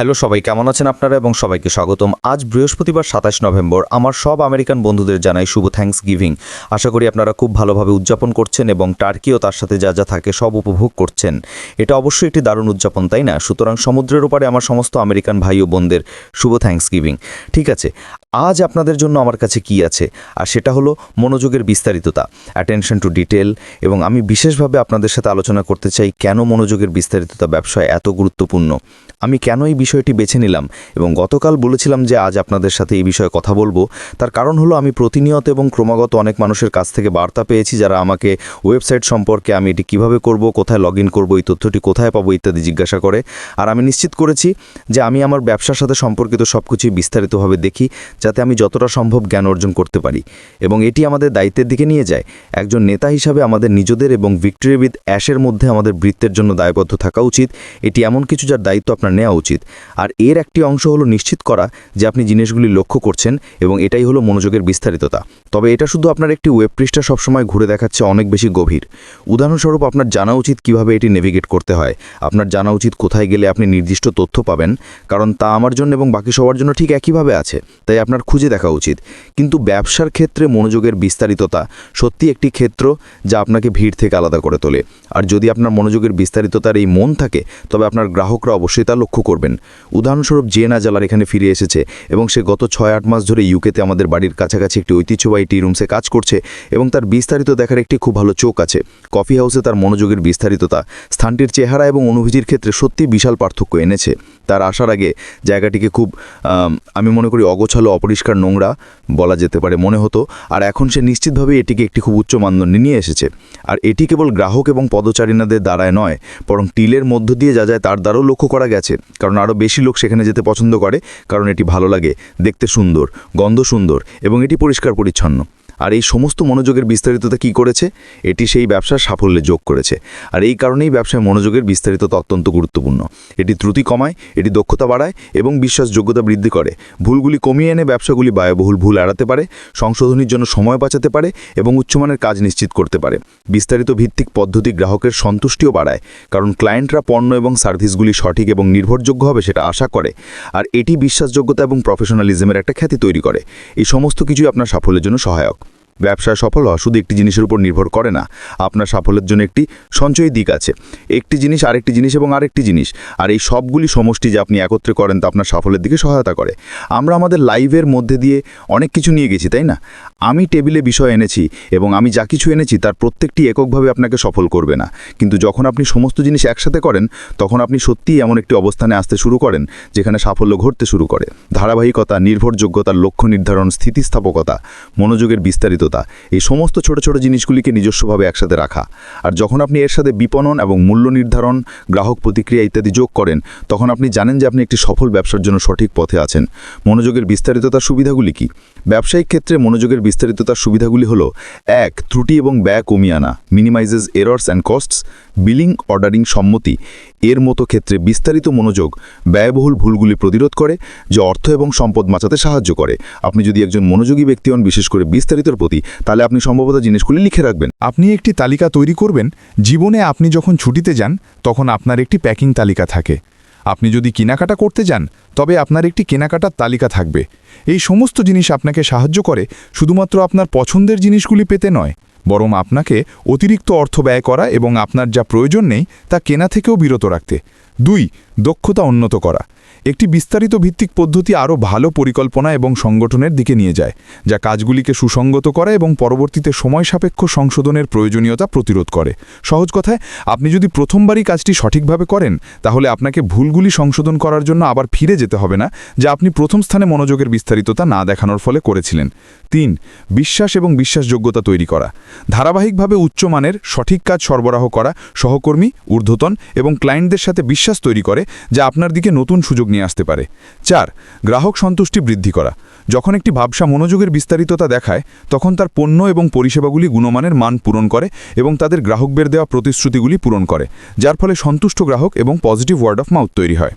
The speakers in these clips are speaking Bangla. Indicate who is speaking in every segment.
Speaker 1: হ্যালো সবাই, কেমন আছেন আপনারা এবং সবাইকে স্বাগতম। আজ বৃহস্পতিবার সাতাশ নভেম্বর, আমার সব আমেরিকান বন্ধুদের জানাই শুভ থ্যাংকস গিভিং আশা করি আপনারা খুব ভালোভাবে উদযাপন করছেন এবং টার্কিও তার সাথে যা যা থাকে সব উপভোগ করছেন। এটা অবশ্যই একটি দারুণ উদযাপন, তাই না? সুতরাং সমুদ্রের ওপারে আমার সমস্ত আমেরিকান ভাই ও বোনদের শুভ থ্যাংকস গিভিং ঠিক আছে আজ আপনাদের জন্য আমার কাছে কি আছে? আর সেটা হলো মনোযোগের বিস্তারিততা অ্যাটেনশন টু ডিটেল এবং আমি বিশেষভাবে আপনাদের সাথে আলোচনা করতে চাই কেন মনোযোগের বিস্তারিততা ব্যবসায় এত গুরুত্বপূর্ণ? আমি কেন এই বিষয়টি বেছে নিলাম? এবং গতকাল বলেছিলাম যে আজ আপনাদের সাথে এই বিষয়ে কথা বলব। তার কারণ হলো আমি প্রতিনিয়ত এবং ক্রমাগত অনেক মানুষের কাছ থেকে বার্তা পেয়েছি যারা আমাকে ওয়েবসাইট সম্পর্কে আমি এটি কীভাবে করব, কোথায় লগ ইন করব, এই তথ্যটি কোথায় পাবো ইত্যাদি জিজ্ঞাসা করে। আর আমি নিশ্চিত করেছি যে আমি আমার ব্যবসার সাথে সম্পর্কিত সব কিছুই বিস্তারিতভাবে দেখি। যাতে আমি যতটা সম্ভব জ্ঞান অর্জন করতে পারি। এবং এটি আমাদের দায়িত্বের দিকে নিয়ে যায়। একজন নেতা হিসাবে আমাদের নিজেদের এবং ভিক্টোরি উইথ অ্যাশের মধ্যে আমাদের বৃত্তের জন্য দায়বদ্ধ থাকা উচিত। এটি এমন কিছু যার দায়িত্ব আপনার নেওয়া উচিত। আর এর একটি অংশ হলো নিশ্চিত করা যে আপনি জিনিসগুলি লক্ষ্য করছেন এবং এটাই হলো মনোযোগের বিস্তারিততা। তবে এটা শুধু আপনার একটি ওয়েব পৃষ্ঠা সবসময় ঘুরে দেখাচ্ছে অনেক বেশি গভীর। উদাহরণস্বরূপ আপনার জানা উচিত কীভাবে এটি নেভিগেট করতে হয়। আপনার জানা উচিত কোথায় গেলে আপনি নির্দিষ্ট তথ্য পাবেন। কারণ তা আমার জন্য এবং বাকি সবার জন্য ঠিক একইভাবে আছে। তাই আপনার খুঁজে দেখা উচিত। কিন্তু ব্যবসার ক্ষেত্রে মনোযোগের বিস্তারিততা সত্যি একটি ক্ষেত্র যা আপনাকে ভিড় থেকে আলাদা করে তোলে। আর যদি আপনার মনোযোগের বিস্তারিততার এই মন থাকে, তবে আপনার গ্রাহকরা অবশ্যই তা লক্ষ্য করবেন। উদাহরণস্বরূপ জেনা জালার এখানে ফিরে এসেছে এবং সে গত ছয় আট মাস ধরে ইউকেতে আমাদের বাড়ির কাছাকাছি একটি ঐতিহ্যবাহী টি রুমসে কাজ করছে এবং তার বিস্তারিত দেখার একটি খুব ভালো চোখ আছে। কফি হাউসে তার মনোযোগের বিস্তারিততা, স্থানটির চেহারা এবং অনুভূতির ক্ষেত্রে সত্যি বিশাল পার্থক্য এনেছে। তার আসার আগে জায়গাটিকে খুব, আমি মনে করি অগোছালো, অপরিষ্কার নোংরা বলা যেতে পারে মনে হতো। আর এখন সে নিশ্চিতভাবে এটিকে একটি খুব উচ্চ মানদণ্ডে নিয়ে এসেছে। আর এটি কেবল গ্রাহক এবং পদচারীনাদের দ্বারায় নয়, বরং টিলের মধ্য দিয়ে যা যায় তার দ্বারাও লক্ষ্য করা গেছে। কারণ আরও বেশি লোক সেখানে যেতে পছন্দ করে, কারণ এটি ভালো লাগে, দেখতে সুন্দর, গন্ধ সুন্দর এবং এটি পরিষ্কার পরিচ্ছন্ন। আর এই সমস্ত মনোযোগের বিস্তারিততা কি করেছে? এটি সেই ব্যবসার সাফল্যে যোগ করেছে। আর এই কারণেই ব্যবসায় মনোযোগের বিস্তারিততা অত্যন্ত গুরুত্বপূর্ণ। এটি ত্রুটি কমায়, এটি দক্ষতা বাড়ায় এবং বিশ্বাসযোগ্যতা বৃদ্ধি করে। ভুলগুলি কমিয়ে এনে ব্যবসাগুলি ব্যয়বহুল ভুল এড়াতে পারে, সংশোধনীর জন্য সময় বাঁচাতে পারে এবং উচ্চমানের কাজ নিশ্চিত করতে পারে। বিস্তারিত ভিত্তিক পদ্ধতি গ্রাহকের সন্তুষ্টিও বাড়ায়, কারণ ক্লায়েন্টরা পণ্য এবং সার্ভিসগুলি সঠিক এবং নির্ভরযোগ্য হবে সেটা আশা করে। আর এটি বিশ্বাসযোগ্যতা এবং প্রফেশনালিজমের একটা খ্যাতি তৈরি করে। এই সমস্ত কিছুই আপনার সাফল্যের জন্য সহায়ক। ব্যবসায় সফল হওয়া শুধু একটি জিনিসের উপর নির্ভর করে না, আপনার সাফল্যের জন্য একটি সঞ্চয়ী দিক আছে। একটি জিনিস, আরেকটি জিনিস এবং আরেকটি জিনিস। আর এই সবগুলি সমষ্টি যে আপনি একত্রে করেন তা আপনার সাফল্যের দিকে সহায়তা করে। আমরা আমাদের লাইভের মধ্যে দিয়ে অনেক কিছু নিয়ে গেছি, তাই না? আমি টেবিলে বিষয় এনেছি এবং আমি যা কিছু এনেছি তার প্রত্যেকটি এককভাবে আপনাকে সফল করবে না। কিন্তু যখন আপনি সমস্ত জিনিস একসাথে করেন, তখন আপনি সত্যিই এমন একটি অবস্থানে আসতে শুরু করেন, যেখানে সাফল্য ঘটতে শুরু করে। ধারাবাহিকতা নির্ভরযোগ্যতার লক্ষ্য নির্ধারণ, স্থিতিস্থাপকতা, মনোযোগের বিস্তারিততা এই সমস্ত ছোট ছোট জিনিসগুলিকে নিজস্বভাবে একসাথে রাখা। আর যখন আপনি এর সাথে বিপণন এবং মূল্য নির্ধারণ, গ্রাহক প্রতিক্রিয়া ইত্যাদি যোগ করেন, তখন আপনি জানেন যে আপনি একটি সফল ব্যবসার জন্য সঠিক পথে আছেন। মনোযোগের বিস্তারিততার সুবিধাগুলি কি? ব্যবসায়িক ক্ষেত্রে মনোযোগের বিস্তারিততার সুবিধাগুলি হলো, এক, ত্রুটি এবং ব্যয় কমিয়ে আনা minimizes errors and costs billing ordering সম্মতি এর মতো ক্ষেত্রে বিস্তারিত মনোযোগ ব্যয়বহুল ভুলগুলি প্রতিরোধ করে, যা অর্থ এবং সম্পদ বাঁচাতে সাহায্য করে। আপনি যদি একজন মনোযোগী ব্যক্তি হন, বিশেষ করে বিস্তারিতর প্রতি, তাহলে আপনি সম্ভবত জিনিসগুলি লিখে রাখবেন।
Speaker 2: আপনি একটি তালিকা তৈরি করবেন। জীবনে আপনি যখন ছুটিতে যান, তখন আপনার একটি প্যাকিং তালিকা থাকে। আপনি যদি কেনাকাটা করতে যান, তবে আপনার একটি কেনাকাটার তালিকা থাকবে। এই সমস্ত জিনিস আপনাকে সাহায্য করে, শুধুমাত্র আপনার পছন্দের জিনিসগুলি পেতে নয়। বরং আপনাকে অতিরিক্ত অর্থ ব্যয় করা এবং আপনার যা প্রয়োজন নেই তা কেনা থেকেও বিরত রাখতে। দুই দক্ষতা উন্নত করা। একটি বিস্তারিত ভিত্তিক পদ্ধতি আরও ভালো পরিকল্পনা এবং সংগঠনের দিকে নিয়ে যায়, যা কাজগুলিকে সুসংগত করে এবং পরবর্তীতে সময় সাপেক্ষ সংশোধনের প্রয়োজনীয়তা প্রতিরোধ করে। সহজ কথায়, আপনি যদি প্রথমবারই কাজটি সঠিকভাবে করেন, তাহলে আপনাকে ভুলগুলি সংশোধন করার জন্য আবার ফিরে যেতে হবে না, যা আপনি প্রথম স্থানে মনোযোগের বিস্তারিততা না দেখানোর ফলে করেছিলেন। তিন, বিশ্বাস এবং বিশ্বাসযোগ্যতা তৈরি করা। ধারাবাহিকভাবে উচ্চমানের সঠিক কাজ সরবরাহ করা সহকর্মী, ঊর্ধ্বতন এবং ক্লায়েন্টদের সাথে বিশ্বাস তৈরি করে যা আপনার দিকে নতুন সুযোগ নিয়ে আসতে পারে। চার, গ্রাহক সন্তুষ্টি বৃদ্ধি করা। যখন একটি ভাবসা মনোযোগের বিস্তারিততা দেখায়, তখন তার পণ্য এবং পরিষেবাগুলি গুণমানের মান পূরণ করে এবং তাদের গ্রাহকদের দেওয়া প্রতিশ্রুতিগুলি পূরণ করে, যার ফলে সন্তুষ্ট গ্রাহক এবং পজিটিভ ওয়ার্ড অফ মাউথ তৈরি হয়।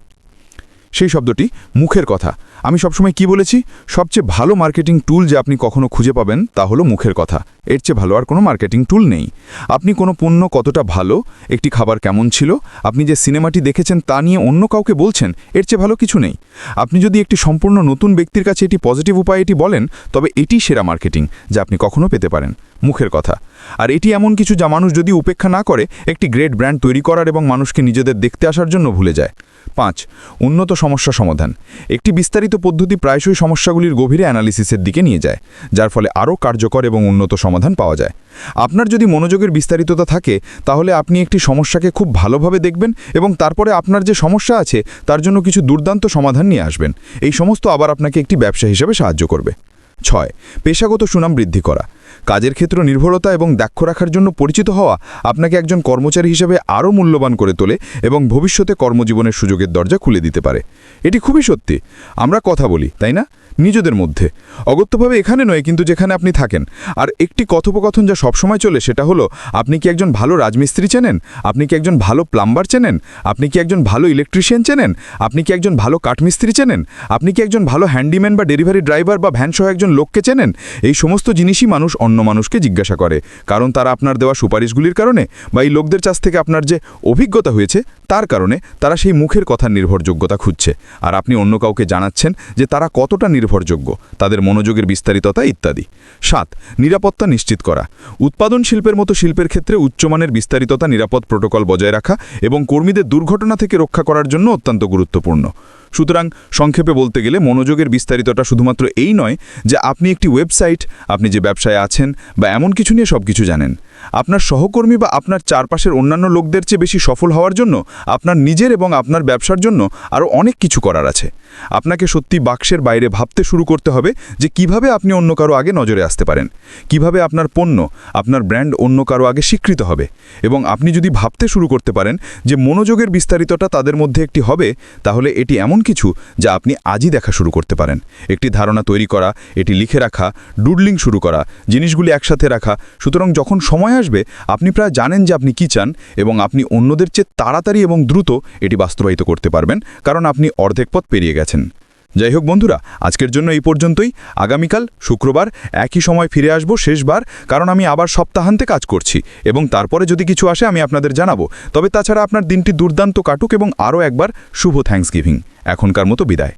Speaker 2: সেই শব্দটি মুখের কথা। আমি সবসময় কি বলেছি? সবচেয়ে ভালো মার্কেটিং টুল যে আপনি কখনো খুঁজে পাবেন তা হলো মুখের কথা। এর চেয়ে ভালো আর কোনো মার্কেটিং টুল নেই। আপনি কোনো পণ্য কতটা ভালো, একটি খাবার কেমন ছিল, আপনি যে সিনেমাটি দেখেছেন তা নিয়ে অন্য কাউকে বলছেন, এর চেয়ে ভালো কিছু নেই। আপনি যদি একটি সম্পূর্ণ নতুন ব্যক্তির কাছে এটি পজিটিভ উপায়ে এটি বলেন, তবে এটি সেরা মার্কেটিং যা আপনি কখনো পেতে পারেন। মুখের কথা। আর এটি এমন কিছু যা মানুষ যদি উপেক্ষা না করে, একটি গ্রেট ব্র্যান্ড তৈরি করার এবং মানুষকে নিজেদের দেখতে আসার জন্য ভুলে যায়। পাঁচ, উন্নত সমস্যা সমাধান। একটি বিস্তারিত পদ্ধতি প্রায়শই সমস্যাগুলির গভীরে অ্যানালিসিসের দিকে নিয়ে যায়, যার ফলে আরও কার্যকর এবং উন্নত সমাধান পাওয়া যায়। আপনার যদি মনোযোগের বিস্তারিততা থাকে, তাহলে আপনি একটি সমস্যাকে খুব ভালোভাবে দেখবেন এবং তারপরে আপনার যে সমস্যা আছে, তার জন্য কিছু দুর্দান্ত সমাধান নিয়ে আসবেন। এই সমস্ত আবার আপনাকে একটি ব্যবসা হিসেবে সাহায্য করবে। ছয়, পেশাগত সুনাম বৃদ্ধি করা। কাজের ক্ষেত্র নির্ভরতা এবং দক্ষ রাখার জন্য পরিচিত হওয়া আপনাকে একজন কর্মচারী হিসেবে আরও মূল্যবান করে তোলে এবং ভবিষ্যতে কর্মজীবনের সুযোগের দরজা খুলে দিতে পারে। এটি খুবই সত্যি। আমরা কথা বলি, তাই না? নিজেদের মধ্যে। অগত্যভাবে এখানে নয়, কিন্তু যেখানে আপনি থাকেন। আর একটি কথোপকথন যা সবসময় চলে সেটা হলো, আপনি কি একজন ভালো রাজমিস্ত্রি চেনেন? আপনি কি একজন ভালো প্লাম্বার চেনেন? আপনি কি একজন ভালো ইলেকট্রিশিয়ান চেনেন? আপনি কি একজন ভালো কাঠমিস্ত্রি চেনেন? আপনি কি একজন ভালো হ্যান্ডিম্যান বা ডেলিভারি ড্রাইভার বা ভ্যানসহ একজন লোককে চেনেন? এই সমস্ত জিনিসই মানুষ অন্য মানুষকে জিজ্ঞাসা করে। কারণ তারা আপনার দেওয়া সুপারিশগুলির কারণে বা এই লোকদের কাছ থেকে আপনার যে অভিজ্ঞতা হয়েছে, তার কারণে তারা সেই মুখের কথার নির্ভরযোগ্যতা খুঁজছে। আর আপনি অন্য কাউকে জানাচ্ছেন যে তারা কতটা নির্ভরযোগ্য, তাদের মনোযোগের বিস্তারিততা ইত্যাদি। সাত, নিরাপত্তা নিশ্চিত করা। উৎপাদন শিল্পের মতো শিল্পের ক্ষেত্রে উচ্চমানের বিস্তারিততা নিরাপদ প্রোটোকল বজায় রাখা এবং কর্মীদের দুর্ঘটনা থেকে রক্ষা করার জন্য অত্যন্ত গুরুত্বপূর্ণ। সুতরাং সংক্ষেপে বলতে গেলে মনোযোগের বিস্তারিতটা শুধুমাত্র এই নয় যে আপনি একটি ওয়েবসাইট, আপনি যে ব্যবসায় আছেন বা এমন কিছু নিয়ে সব কিছু জানেন। আপনার সহকর্মী বা আপনার চারপাশের অন্যান্য লোকদের চেয়ে বেশি সফল হওয়ার জন্য, আপনার নিজের এবং আপনার ব্যবসার জন্য আরও অনেক কিছু করার আছে। আপনাকে সত্যি বাক্সের বাইরে ভাবতে শুরু করতে হবে যে কীভাবে আপনি অন্য কারও আগে নজরে আসতে পারেন। কীভাবে আপনার পণ্য, আপনার ব্র্যান্ড অন্য কারও আগে স্বীকৃত হবে এবং আপনি যদি ভাবতে শুরু করতে পারেন যে মনোযোগের বিস্তারিতটা তাদের মধ্যে একটি হবে, তাহলে এটি এমন কিছু যা আপনি আজই দেখা শুরু করতে পারেন। একটি ধারণা তৈরি করা, এটি লিখে রাখা, ডুডলিং শুরু করা, জিনিসগুলি একসাথে রাখা, সুতরাং যখন সময় আসবে, আপনি প্রায় জানেন যে আপনি কি চান এবং আপনি অন্যদের চেয়ে তাড়াতাড়ি এবং দ্রুত এটি বাস্তবায়িত করতে পারবেন, কারণ আপনি অর্ধেক পথ পেরিয়ে গেছেন। যাই হোক বন্ধুরা, আজকের জন্য এই পর্যন্তই। আগামীকাল, শুক্রবার, একই সময় ফিরে আসব শেষবার, কারণ আমি আবার সপ্তাহান্তে কাজ করছি। এবং তারপরে যদি কিছু আসে, আমি আপনাদের জানাব। তবে তাছাড়া আপনার দিনটি দুর্দান্ত কাটুক এবং আরও একবার শুভ থ্যাংকস গিভিং এখনকার মতো বিদায়।